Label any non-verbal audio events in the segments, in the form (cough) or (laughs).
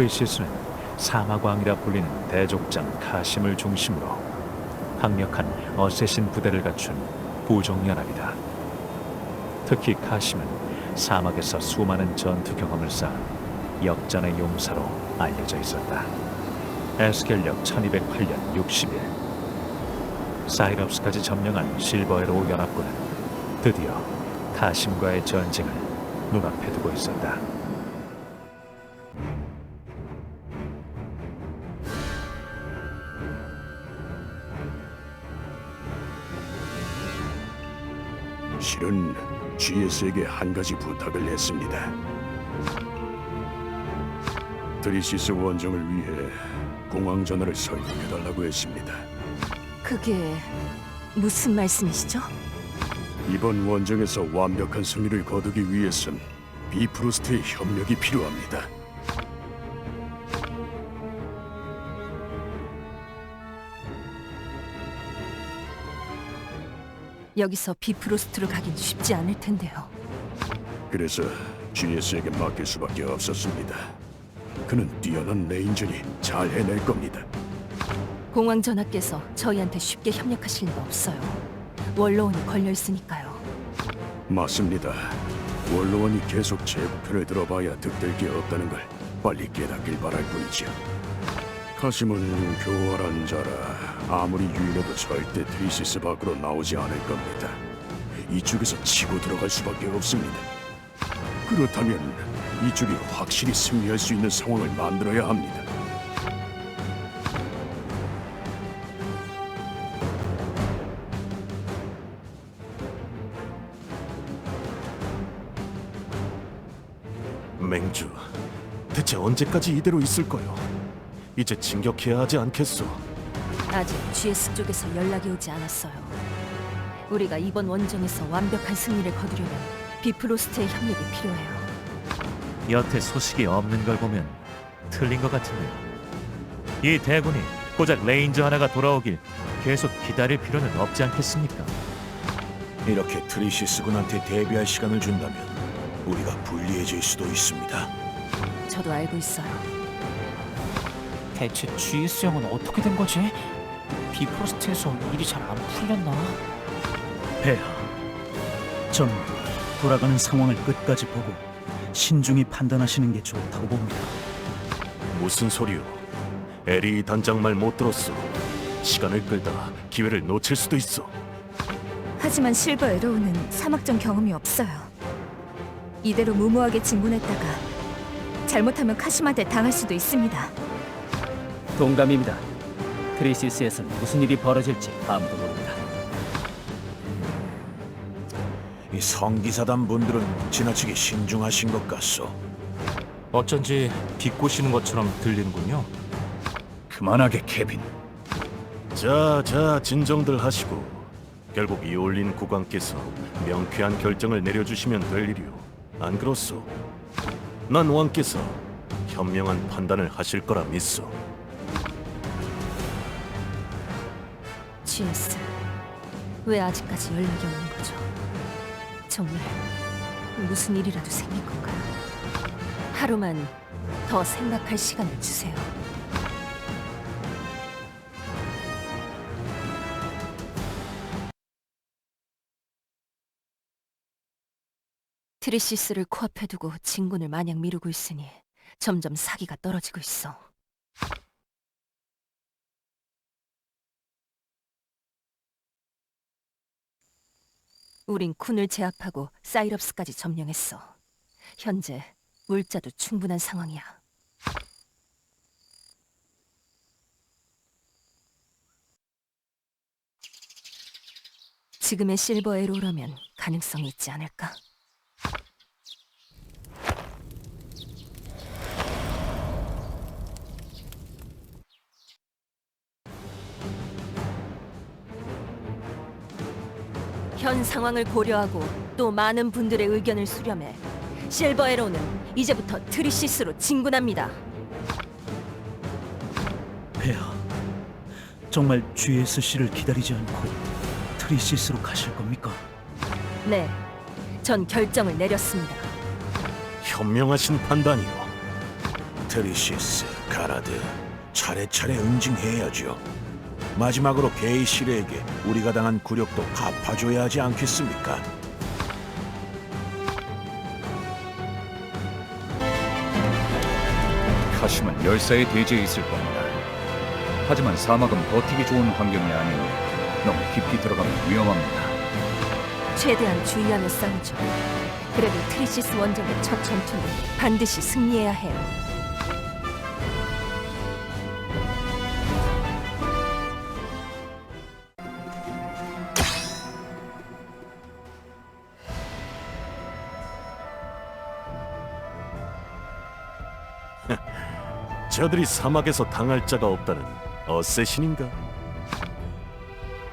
크리시스는 사마광이라 불리는 대족장 카심을 중심으로 강력한 어쌔신 부대를 갖춘 부족연합이다. 특히 카심은 사막에서 수많은 전투 경험을 쌓은 역전의 용사로 알려져 있었다. 에스겔력 1208년 60일 사이럽스까지 점령한 실버에로 연합군은 드디어 카심과의 전쟁을 눈앞에 두고 있었다. GS에게 한 가지 부탁을 했습니다. 드리시스 원정을 위해 공항 전화를 설득해달라고 했습니다. 그게 무슨 말씀이시죠? 이번 원정에서 완벽한 승리를 거두기 위해선 비프로스트의 협력이 필요합니다. 여기서 비프로스트로 가긴 쉽지 않을 텐데요. 그래서 GS에게 맡길 수밖에 없었습니다. 그는 뛰어난 레인저니 잘 해낼 겁니다. 공황 전하께서 저희한테 쉽게 협력하실 리가 없어요. 원로원이 걸려 있으니까요. 맞습니다. 원로원이 계속 제 편을 들어봐야 득될 게 없다는 걸 빨리 깨닫길 바랄 뿐이죠. 카심은 교활한 자라 아무리 유인해도 절대 트리시스 밖으로 나오지 않을 겁니다. 이쪽에서 치고 들어갈 수밖에 없습니다. 그렇다면 이쪽이 확실히 승리할 수 있는 상황을 만들어야 합니다. 맹주, 대체 언제까지 이대로 있을 거요? 이제 진격해야 하지 않겠소? 아직 GS 쪽에서 연락이 오지 않았어요. 우리가 이번 원정에서 완벽한 승리를 거두려면 비프로스트의 협력이 필요해요. 여태 소식이 없는 걸 보면 틀린 것 같은데요. 이 대군이 고작 레인저 하나가 돌아오길 계속 기다릴 필요는 없지 않겠습니까? 이렇게 트리시스군한테 대비할 시간을 준다면 우리가 불리해질 수도 있습니다. 저도 알고 있어요. 대체 GS형은 어떻게 된 거지? 비프로스트에서 일이 잘 안 풀렸나? 폐하, 전 돌아가는 상황을 끝까지 보고 신중히 판단하시는 게 좋다고 봅니다. 무슨 소리요? 에리 단장 말 못 들었어. 시간을 끌다 기회를 놓칠 수도 있어. 하지만 실버 에로우는 사막전 경험이 없어요. 이대로 무모하게 진군했다가 잘못하면 카시마한테 당할 수도 있습니다. 동감입니다. 트리시스에선 무슨 일이 벌어질지 아무도 모릅니다. 이 성기사단 분들은 지나치게 신중하신 것 같소. 어쩐지 비꼬시는 것처럼 들리는군요. 그만하게 케빈. 자, 자, 진정들 하시고 결국 이올린 국왕께서 명쾌한 결정을 내려주시면 될 일이오. 안 그렇소? 난 왕께서 현명한 판단을 하실 거라 믿소. GS 왜 아직까지 연락이 없는 거죠? 정말 무슨 일이라도 생긴 건가요? 하루만 더 생각할 시간을 주세요. 트리시스를 코앞에 두고 진군을 마냥 미루고 있으니 점점 사기가 떨어지고 있어. 우린 쿤을 제압하고 사이럽스까지 점령했어. 현재 물자도 충분한 상황이야. 지금의 실버 에로라면 가능성이 있지 않을까? 현 상황을 고려하고 또 많은 분들의 의견을 수렴해 실버 에로는 이제부터 트리시스로 진군합니다. 폐하, 정말 GSC를 기다리지 않고 트리시스로 가실 겁니까? 네, 전 결정을 내렸습니다. 현명하신 판단이오. 트리시스, 가라드 차례차례 응징해야죠. 마지막으로 게이시르에게 우리가 당한 굴욕도 갚아줘야 하지 않겠습니까? 카심은 열사의 대지에 있을 겁니다. 하지만 사막은 버티기 좋은 환경이 아니니 너무 깊이 들어가면 위험합니다. 최대한 주의하며 싸우죠. 그래도 트리시스 원정의 첫 전투는 반드시 승리해야 해요. 저들이 사막에서 당할 자가 없다는 어쌔신인가?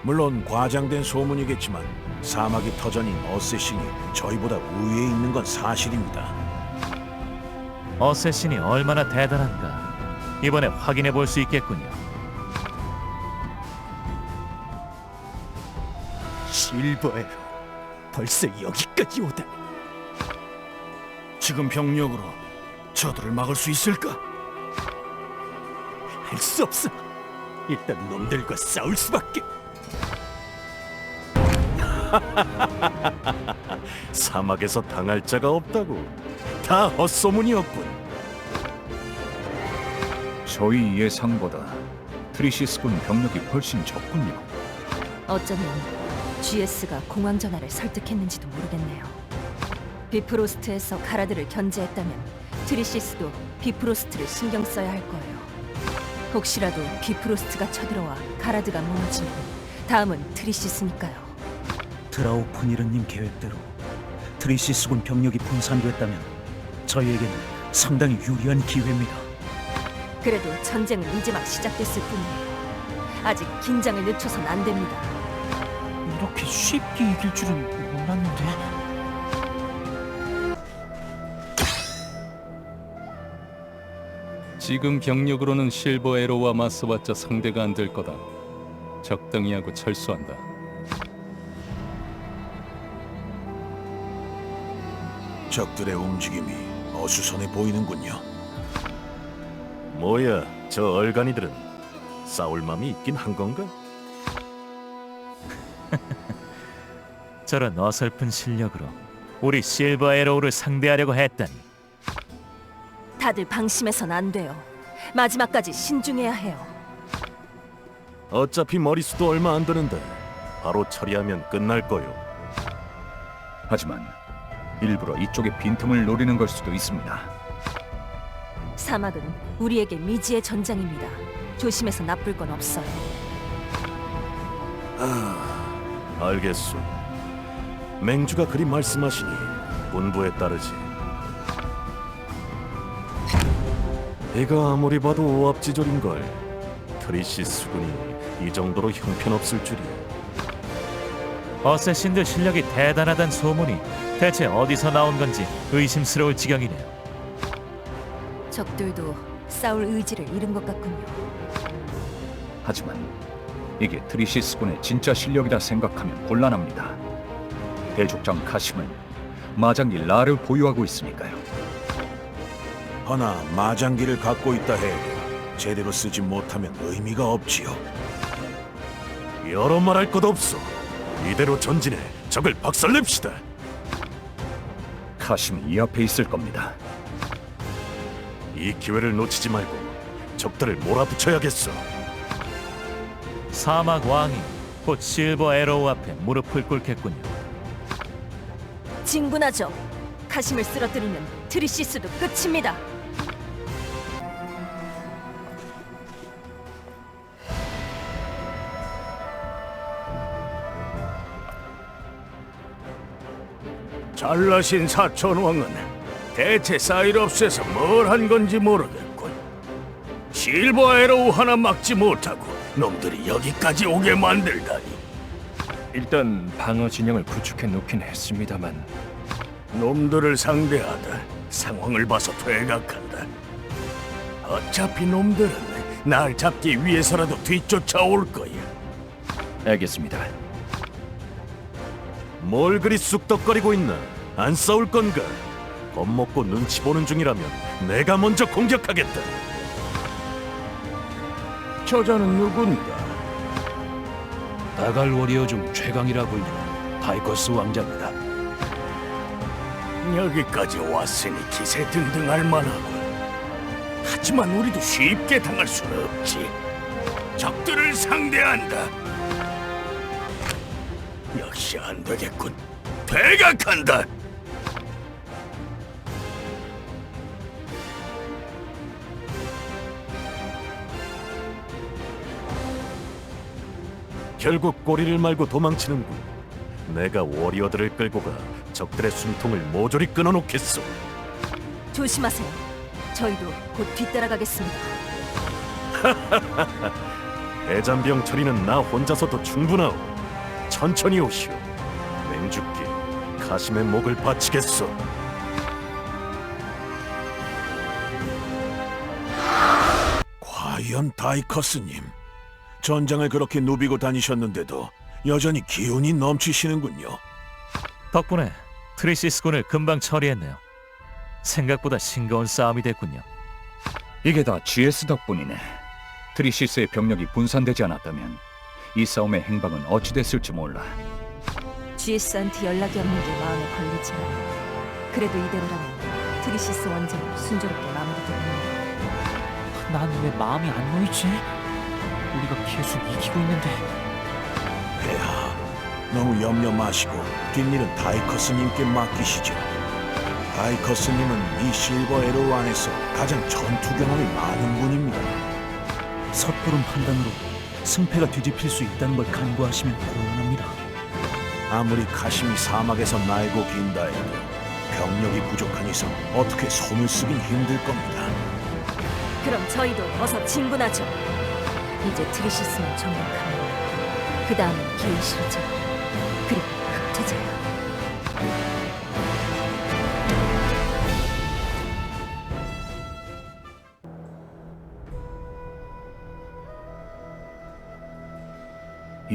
물론 과장된 소문이겠지만 사막의 터전인 어쌔신이 저희보다 우위에 있는 건 사실입니다. 어쌔신이 얼마나 대단한가 이번에 확인해 볼 수 있겠군요. 실버에로 벌써 여기까지 오다. 지금 병력으로 저들을 막을 수 있을까? 할 수 없어. 일단 놈들과 싸울 수밖에. (laughs) 사막에서 당할 자가 없다고 다 헛소문이었군. 저희 예상보다 트리시스군 병력이 훨씬 적군요. 어쩌면 GS가 공황 전화를 설득했는지도 모르겠네요. 비프로스트에서 가라드를 견제했다면 트리시스도 비프로스트를 신경 써야 할 거예요. 혹시라도 비프로스트가 쳐들어와 가라드가 무너지면 다음은 트리시스니까요. 드라우프니르님 계획대로 트리시스군 병력이 분산됐다면 저희에게는 상당히 유리한 기회입니다. 그래도 전쟁은 이제 막 시작됐을 뿐이에요. 아직 긴장을 늦춰선 안 됩니다. 이렇게 쉽게 이길 줄은 몰랐는데. 지금 병력으로는 실버 에로와 맞서봤자 상대가 안 될 거다. 적당히 하고 철수한다. 적들의 움직임이 어수선해 보이는군요. 뭐야, 저 얼간이들은 싸울 맘이 있긴 한 건가? (laughs) 저런 어설픈 실력으로 우리 실버 에로우를 상대하려고 했다니 다들 방심해선 안 돼요. 마지막까지 신중해야 해요. 어차피 머리수도 얼마 안 드는데 바로 처리하면 끝날 거요. 하지만 일부러 이쪽의 빈틈을 노리는 걸 수도 있습니다. 사막은 우리에게 미지의 전장입니다. 조심해서 나쁠 건 없어요. 알겠소. 맹주가 그리 말씀하시니 본부에 따르지. 이거 아무리 봐도 오합지졸인 걸. 트리시 수군이 이 정도로 형편없을 줄이야. 어쌔신들 실력이 대단하단 소문이 대체 어디서 나온 건지 의심스러울 지경이네요. 적들도 싸울 의지를 잃은 것 같군요. 하지만 이게 트리시스군의 진짜 실력이라 생각하면 곤란합니다. 대족장 카심은 마장기 라를 보유하고 있으니까요. 허나 마장기를 갖고 있다 해도 제대로 쓰지 못하면 의미가 없지요. 여러 말할 것 없어. 이대로 전진해 적을 박살냅시다. 카심이 이 앞에 있을 겁니다. 이 기회를 놓치지 말고 적들을 몰아붙여야겠어. 사막 왕이 곧 실버 에로우 앞에 무릎을 꿇겠군요. 진군하죠. 카심을 쓰러뜨리면 트리시스도 끝입니다. 잘나신 사천왕은 대체 사이럽스에서 뭘 한 건지 모르겠군. 실버 에로우 하나 막지 못하고 놈들이 여기까지 오게 만들다니. 일단 방어 진영을 구축해 놓긴 했습니다만 놈들을 상대하다 상황을 봐서 퇴각한다. 어차피 놈들은 날 잡기 위해서라도 뒤쫓아올 거야. 알겠습니다. 뭘 그리 쑥덕거리고 있나? 안 싸울 건가? 겁먹고 눈치 보는 중이라면 내가 먼저 공격하겠다. 저자는 누군가? 다갈 워리어 중 최강이라 불리는 다이커스 왕자입니다. 여기까지 왔으니 기세 등등할 만하고. 하지만 우리도 쉽게 당할 수는 없지. 적들을 상대한다. 역시 안 되겠군. 퇴각한다. 결국 꼬리를 말고 도망치는군. 내가 워리어들을 끌고 가 적들의 숨통을 모조리 끊어놓겠어. 조심하세요. 저희도 곧 뒤따라가겠습니다. (laughs) 대잔병 처리는 나 혼자서도 충분하오. 천천히 오시오. 맹죽기 가심의 목을 바치겠어. 과연 다이커스님. 전장을 그렇게 누비고 다니셨는데도 여전히 기운이 넘치시는군요. 덕분에 트리시스 군을 금방 처리했네요. 생각보다 싱거운 싸움이 됐군요. 이게 다 GS 덕분이네. 트리시스의 병력이 분산되지 않았다면 이 싸움의 행방은 어찌 됐을지 몰라. GS한테 연락이 없는 게 마음에 걸리지만 그래도 이대로라면 트리시스 원정을 순조롭게 마무리되겠네요. 난왜 마음이 안 놓이지? 우리가 계속 이기고 있는데 폐하, 너무 염려 마시고 뒷일은 다이커스님께 맡기시죠. 다이커스님은 이 실버 에로 안에서 가장 전투 경험이 많은 분입니다. 섣부른 판단으로 승패가 뒤집힐 수 있다는 걸 간과하시면 곤란합니다. 아무리 카심이 사막에서 날고 긴다 해도 병력이 부족한 이상 어떻게 손을 쓰긴 힘들 겁니다. 그럼 저희도 어서 진군하죠. 이제 트리시스만 정복하면 그 다음은 게이시르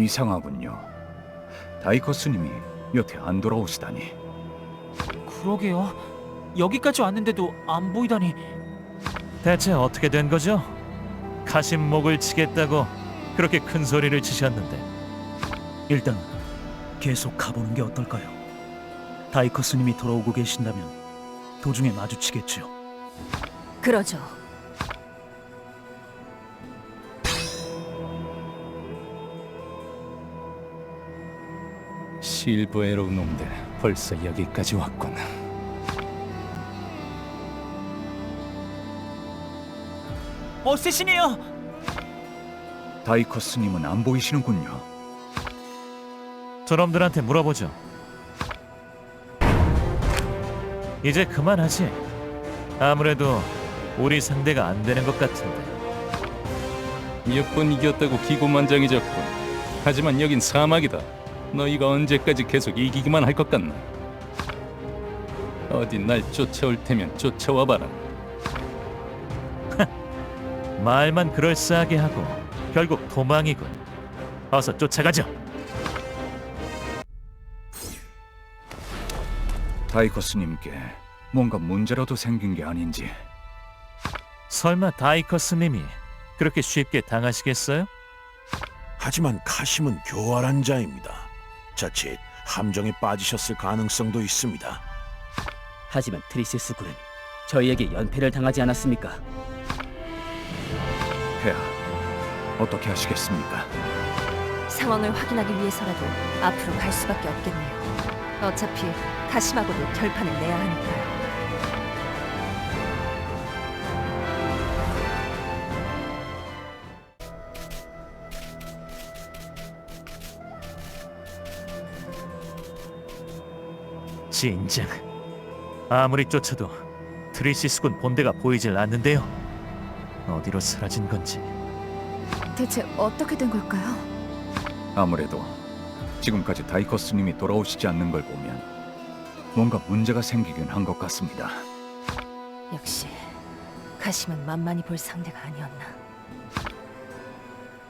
이상하군요. 다이커 스님이 여태 안 돌아오시다니. 그러게요. 여기까지 왔는데도 안 보이다니 대체 어떻게 된 거죠? 가심 목을 치겠다고 그렇게 큰 소리를 치셨는데 일단 계속 가보는 게 어떨까요? 다이커 스님이 돌아오고 계신다면 도중에 마주치겠지요. 그러죠. 실버 에로 놈들 벌써 여기까지 왔구나. 어쌔신이에요. 다이커 스님은 안 보이시는군요. 저놈들한테 물어보죠. 이제 그만하지. 아무래도 우리 상대가 안 되는 것 같은데. 몇 번 이겼다고 기고만장해졌군. 하지만 여긴 사막이다. 너희가 언제까지 계속 이기기만 할 것 같나? 어디 날 쫓아올 테면 쫓아와 봐라. (laughs) 말만 그럴싸하게 하고 결국 도망이군. 어서 쫓아가죠. 다이커스님께 뭔가 문제라도 생긴 게 아닌지. 설마 다이커스님이 그렇게 쉽게 당하시겠어요? 하지만 카심은 교활한 자입니다. 자칫 함정에 빠지셨을 가능성도 있습니다. 하지만 트리시스 군은 저희에게 연패를 당하지 않았습니까? 폐하, 어떻게 하시겠습니까? 상황을 확인하기 위해서라도 앞으로 갈 수밖에 없겠네요. 어차피 가심하고도 결판을 내야 하니까요. 진작 아무리 쫓아도 트리시스군 본대가 보이질 않는데요. 어디로 사라진 건지. 대체 어떻게 된 걸까요? 아무래도 지금까지 다이커스님이 돌아오시지 않는 걸 보면 뭔가 문제가 생기긴 한 것 같습니다. 역시 가심은 만만히 볼 상대가 아니었나.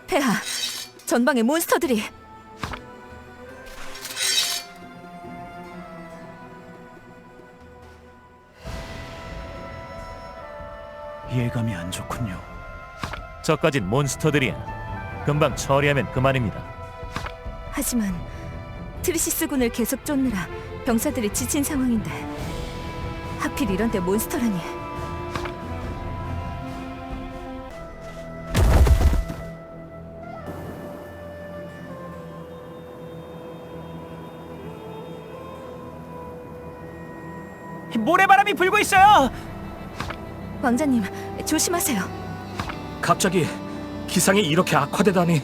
폐하, 전방에 몬스터들이 예감이 안 좋군요. 저까진 몬스터들이야. 금방 처리하면 그만입니다. 하지만 트리시스 군을 계속 쫓느라 병사들이 지친 상황인데 하필 이런데 몬스터라니. 모래바람이 불고 있어요. 왕자님, 조심하세요. 갑자기 기상이 이렇게 악화되다니.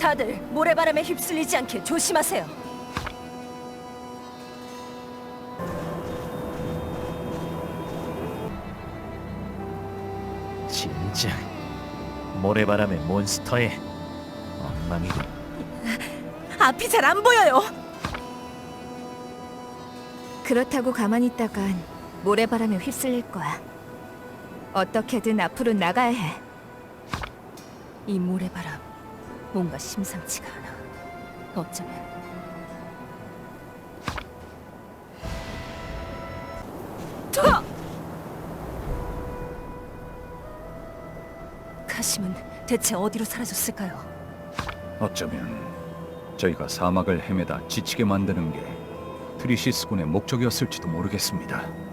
다들 모래바람에 휩쓸리지 않게 조심하세요. 진짜 모래바람의 몬스터의 엉망이군. 앞이 잘 안 보여요. 그렇다고 가만히 있다간 모래바람에 휩쓸릴 거야. 어떻게든 앞으로 나가야 해. 이 모래바람 뭔가 심상치가 않아. 어쩌면 카심은 대체 어디로 사라졌을까요? 어쩌면 저희가 사막을 헤매다 지치게 만드는 게 트리시스군의 목적이었을지도 모르겠습니다.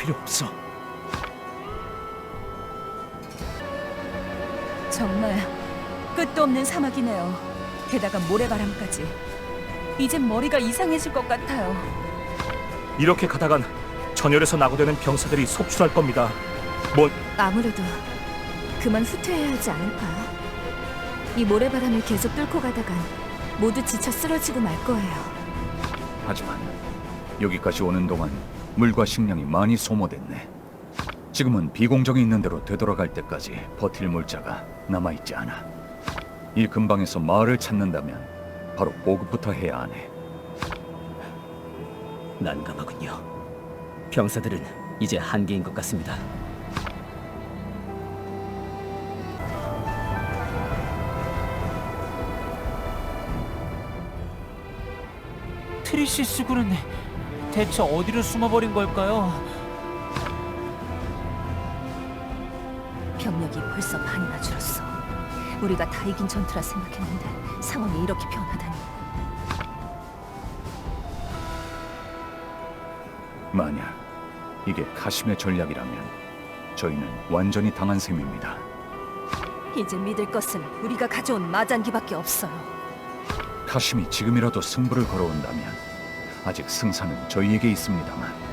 필요 없어. 정말 끝도 없는 사막이네요. 게다가 모래바람까지. 이젠 머리가 이상해질 것 같아요. 이렇게 가다간 전열에서 낙오되는 병사들이 속출할 겁니다. 아무래도 그만 후퇴해야 하지 않을까요? 이 모래바람을 계속 뚫고 가다간 모두 지쳐 쓰러지고 말 거예요. 하지만 여기까지 오는 동안 물과 식량이 많이 소모됐네. 지금은 비공정이 있는 대로 되돌아갈 때까지 버틸 물자가 남아있지 않아. 이 근방에서 마을을 찾는다면 바로 보급부터 해야 하네. 난감하군요. 병사들은 이제 한계인 것 같습니다. 트리시스 군은 대체 어디로 숨어버린 걸까요? 병력이 벌써 반이나 줄었어. 우리가 다 이긴 전투라 생각했는데 상황이 이렇게 변하다니. 만약 이게 카심의 전략이라면 저희는 완전히 당한 셈입니다. 이제 믿을 것은 우리가 가져온 마장기밖에 없어요. 카심이 지금이라도 승부를 걸어온다면 아직 승산은 저희에게 있습니다만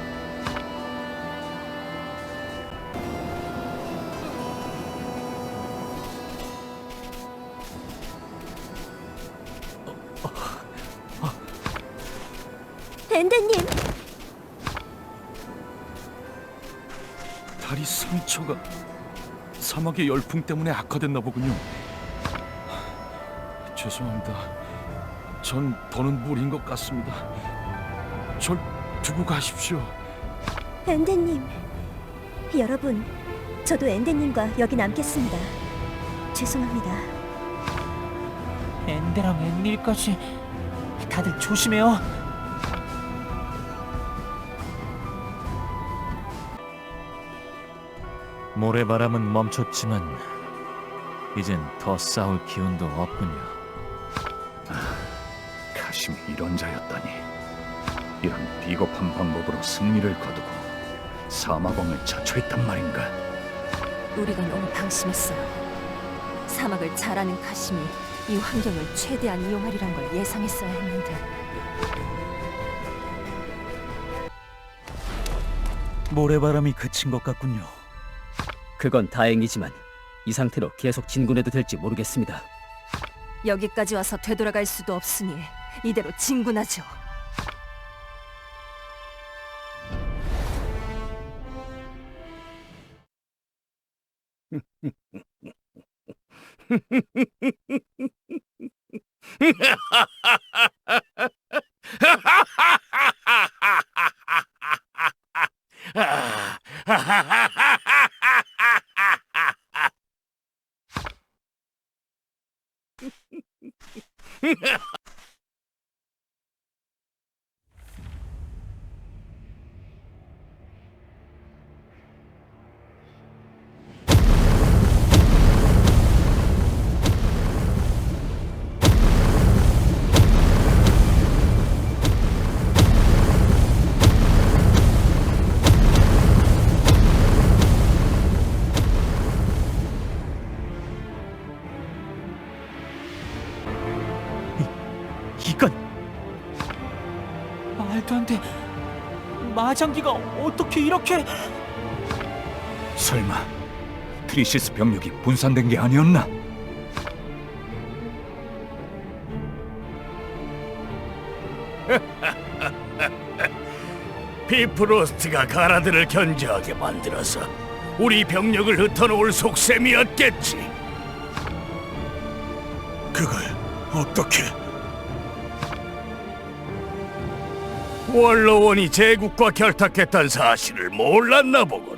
엔데님, 다리 상처가 사막의 열풍 때문에 악화됐나 보군요. 죄송합니다. 전 더는 무리인 것 같습니다. 절 두고 가십시오. 엔데님. 여러분, 저도 엔데님과 여기 남겠습니다. 죄송합니다. 엔데랑 웬일까지 다들 조심해요. 모래바람은 멈췄지만 이젠 더 싸울 기운도 없군요. 카심이 이런 자였다니 이런 비겁한 방법으로 승리를 거두고 사마광을 자초했단 말인가 우리가 너무 방심했어요. 사막을 잘 아는 카심이 이 환경을 최대한 이용하리란 걸 예상했어야 했는데 모래바람이 그친 것 같군요. 그건 다행이지만 이 상태로 계속 진군해도 될지 모르겠습니다. 여기까지 와서 되돌아갈 수도 없으니 이대로 진군하죠. Ha ha ha ha ha! 마장기가 어떻게 이렇게... 설마 트리시스 병력이 분산된 게 아니었나? (laughs) 비프로스트가 가라드를 견제하게 만들어서 우리 병력을 흩어놓을 속셈이었겠지. 그걸 어떻게? 원로원이 제국과 결탁했던 사실을 몰랐나 보군.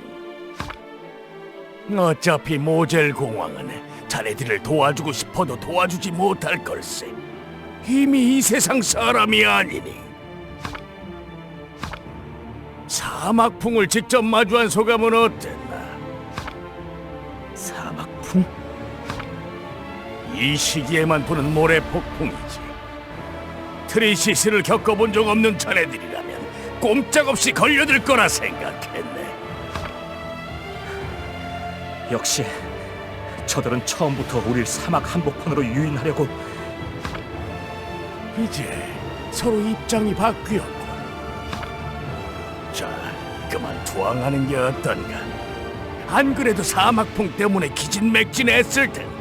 어차피 모젤 공왕은 자네들을 도와주고 싶어도 도와주지 못할 걸세. 이미 이 세상 사람이 아니니. 사막풍을 직접 마주한 소감은 어땠나? 사막풍? 이 시기에만 부는 모래 폭풍이지. 트리시스를 겪어본 적 없는 자네들이라면 꼼짝없이 걸려들 거라 생각했네. 역시 저들은 처음부터 우릴 사막 한복판으로 유인하려고 이제 서로 입장이 바뀌었고. 자, 그만 투항하는 게 어떤가? 안 그래도 사막풍 때문에 기진맥진했을 텐데.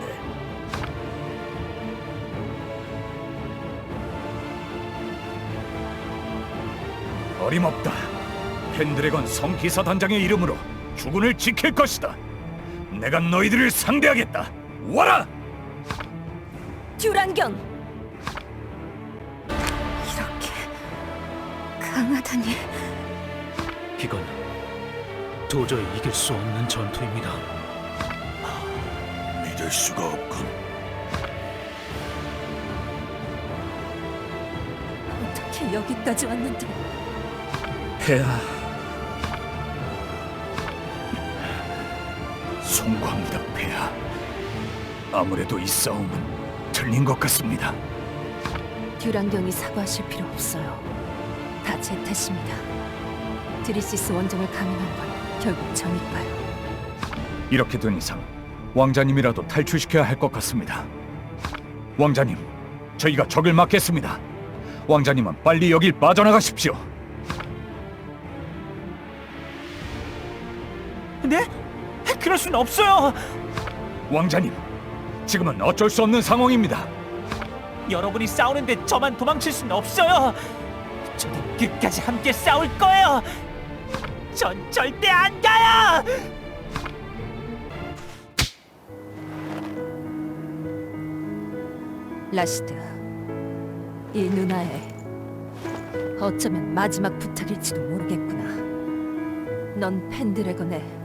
어림없다. 펜드래건 성기사 단장의 이름으로 주군을 지킬 것이다. 내가 너희들을 상대하겠다. 와라! 듀란경! 이렇게 강하다니 이건 도저히 이길 수 없는 전투입니다. 믿을 수가 없군. 어떻게 여기까지 왔는데 폐하, 송광이다, 폐하. 아무래도 이 싸움은 틀린 것 같습니다. 듀란경이 사과하실 필요 없어요. 다 제 탓입니다. 드리시스 원정을 강행한 건 결국 저니까요. 이렇게 된 이상 왕자님이라도 탈출시켜야 할 것 같습니다. 왕자님, 저희가 적을 막겠습니다. 왕자님은 빨리 여길 빠져나가십시오. 순 없어요. 왕자님, 지금은 어쩔 수 없는 상황입니다. 여러분이 싸우는데 저만 도망칠 순 없어요. 저는 끝까지 함께 싸울 거예요. 전 절대 안 가요. 라시드, 이 누나의 어쩌면 마지막 부탁일지도 모르겠구나. 넌 펜드래건의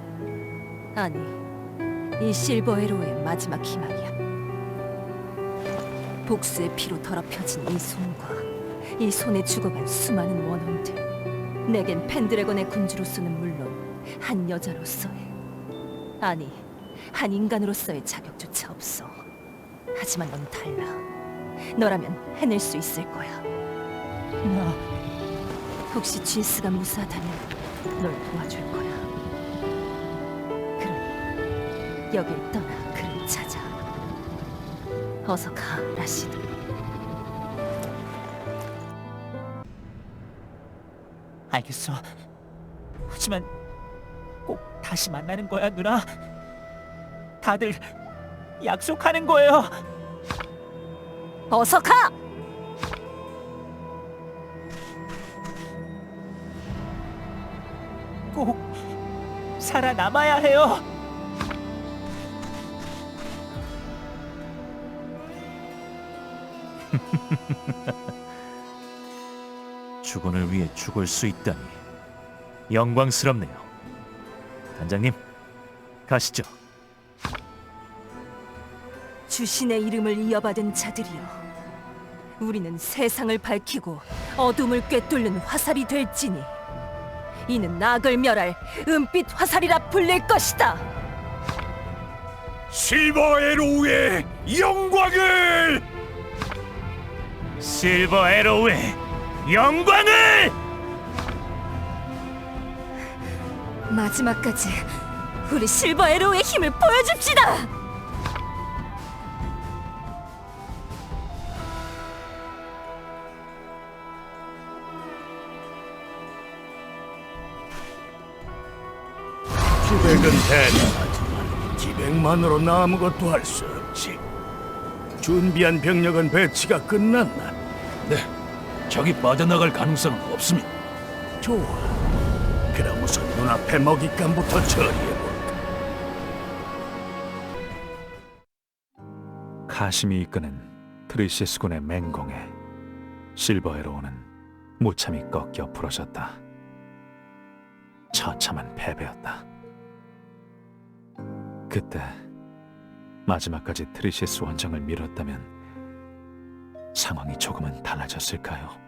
아니 이 실버에로의 마지막 희망이야. 복수의 피로 더럽혀진 이 손과 이 손에 죽어간 수많은 원혼들. 내겐 펜드래건의 군주로서는 물론 한 여자로서의 아니 한 인간으로서의 자격조차 없어. 하지만 넌 달라. 너라면 해낼 수 있을 거야. 누나, 혹시 GS가 무사하다면 널 도와줄 거야. 여길 떠나 그를 찾아. 어서 가, 라시드. 알겠어. 하지만 꼭 다시 만나는 거야, 누나. 다들 약속하는 거예요. 어서 가! 꼭 살아남아야 해요. 위해 죽을 수 있다니 영광스럽네요. 단장님, 가시죠. 주신의 이름을 이어받은 자들이여 우리는 세상을 밝히고 어둠을 꿰뚫는 화살이 될지니 이는 악을 멸할 은빛 화살이라 불릴 것이다 실버 에로우의 영광을! 실버 에로우의 영광을! 마지막까지 우리 실버 에로우의 힘을 보여줍시다 기백은 대단하지만 기백만으로는 아무것도 할 수 없지. 준비한 병력은 배치가 끝났나? 네, 적이 빠져나갈 가능성은 없습니다. 좋아. 그럼 우선 눈앞의 먹잇감부터 처리해볼까. 카심이 이끄는 트리시스 군의 맹공에 실버 에로우는 무참히 꺾여 부러졌다. 처참한 패배였다. 그때 마지막까지 트리시스 원정을 밀었다면 상황이 조금은 달라졌을까요?